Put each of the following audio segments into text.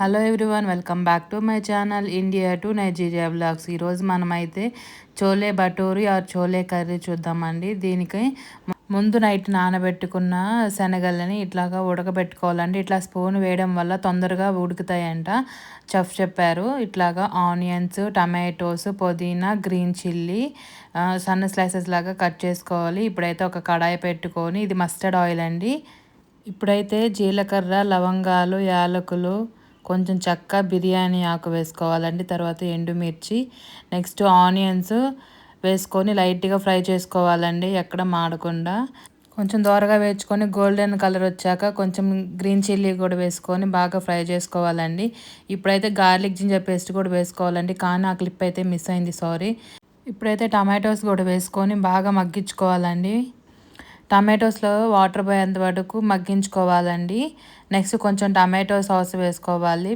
Hello everyone welcome back to my channel India to Nigeria vlogs ఈరోజు మనమైతే చోలే బటోరి or chole curry చూద్దామండి. దీనికి ముందు నైట్ నానబెట్టుకున్న శనగలని ఇట్లాగా ఉడకబెట్టుకోవాలండి. ఇట్లా స్పూన్ వేయడం వల్ల తొందరగా ఉడుకుతాయంట. చెఫ్ చెప్పారు. ఇట్లాగా ఆనియన్స్ టమాటోస్ పుదీనా గ్రీన్ చిల్లీ సన్న స్లైసెస్ లాగా కట్ చేసుకోవాలి. ఇప్పుడైతే ఒక కడాయి పెట్టుకొని ఇది మస్టర్డ్ ఆయిల్ అండి. ఇప్పుడైతే జీలకర్ర లవంగాలు యాలకులు కొంచెం చెక్క బిర్యానీ ఆకు వేసుకోవాలండి. తర్వాత ఎండుమిర్చి నెక్స్ట్ ఆనియన్స్ వేసుకొని లైట్గా ఫ్రై చేసుకోవాలండి ఎక్కడ మాడకుండా. కొంచెం దోరగా వేసుకొని గోల్డెన్ కలర్ వచ్చాక కొంచెం గ్రీన్ చిల్లీ కూడా వేసుకొని బాగా ఫ్రై చేసుకోవాలండి. ఇప్పుడైతే గార్లిక్ జింజర్ పేస్ట్ కూడా వేసుకోవాలండి కానీ ఆ క్లిప్ అయితే మిస్ అయింది సారీ. ఇప్పుడైతే టమాటోస్ కూడా వేసుకొని బాగా మగ్గించుకోవాలండి. టమాటోస్లో వాటర్ పోయేంత వరకు మగ్గించుకోవాలండి. నెక్స్ట్ కొంచెం టమాటో సాస్ వేసుకోవాలి.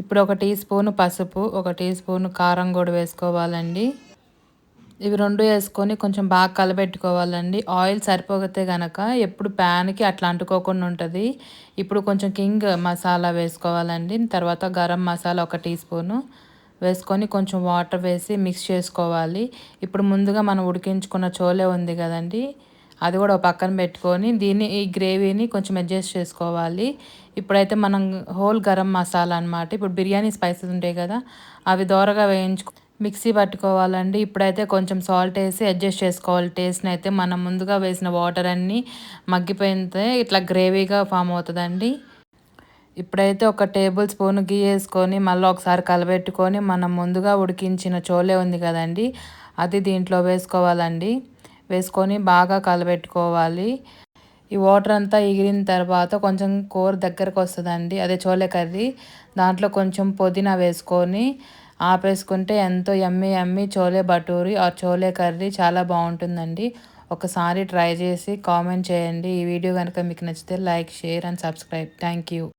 ఇప్పుడు ఒక టీ స్పూన్ పసుపు ఒక టీ స్పూన్ కారం కూడా వేసుకోవాలండి. ఇవి రెండు వేసుకొని కొంచెం బాగా కలబెట్టుకోవాలండి. ఆయిల్ సరిపోతే కనుక ఎప్పుడు ప్యాన్కి అట్లా అంటుకోకుండా ఉంటుంది. ఇప్పుడు కొంచెం కింగ్ మసాలా వేసుకోవాలండి. తర్వాత గరం మసాలా ఒక టీ స్పూను వేసుకొని కొంచెం వాటర్ వేసి మిక్స్ చేసుకోవాలి. ఇప్పుడు ముందుగా మనం ఉడికించుకున్న చోలే ఉంది కదండి. అది కూడా పక్కన పెట్టుకొని దీన్ని ఈ గ్రేవీని కొంచెం అడ్జస్ట్ చేసుకోవాలి. ఇప్పుడైతే మనం హోల్ గరం మసాలా అనమాట ఇప్పుడు బిర్యానీ స్పైసెస్ ఉంటాయి కదా అవి దోరగా వేయించుకో మిక్సీ పట్టుకోవాలండి. ఇప్పుడైతే కొంచెం సాల్ట్ వేసి అడ్జస్ట్ చేసుకోవాలి. టేస్ట్ని అయితే మనం ముందుగా వేసిన వాటర్ అన్నీ మగ్గిపోయితే ఇట్లా గ్రేవీగా ఫామ్ అవుతుందండి. ఇప్పుడైతే ఒక టేబుల్ స్పూన్ గీ వేసుకొని మళ్ళీ ఒకసారి కలబెట్టుకొని మనం ముందుగా ఉడికించిన చోలే ఉంది కదండి అది దీంట్లో వేసుకోవాలండి. వేసుకొని బాగా కలబెట్టుకోవాలి. ఈ వాటర్ అంతా ఎగిరిన తర్వాత కొంచెం కూర దగ్గరకు వస్తుందండి అదే చోలే కర్రీ. దాంట్లో కొంచెం పుదీనా వేసుకొని ఆపేసుకుంటే ఎంతో ఎమ్మి ఎమ్మి చోలే బటూరి ఆ చోలే కర్రీ చాలా బాగుంటుందండి. ఒకసారి ట్రై చేసి కామెంట్ చేయండి. ఈ వీడియో కనుక మీకు నచ్చితే like share and subscribe. Thank you.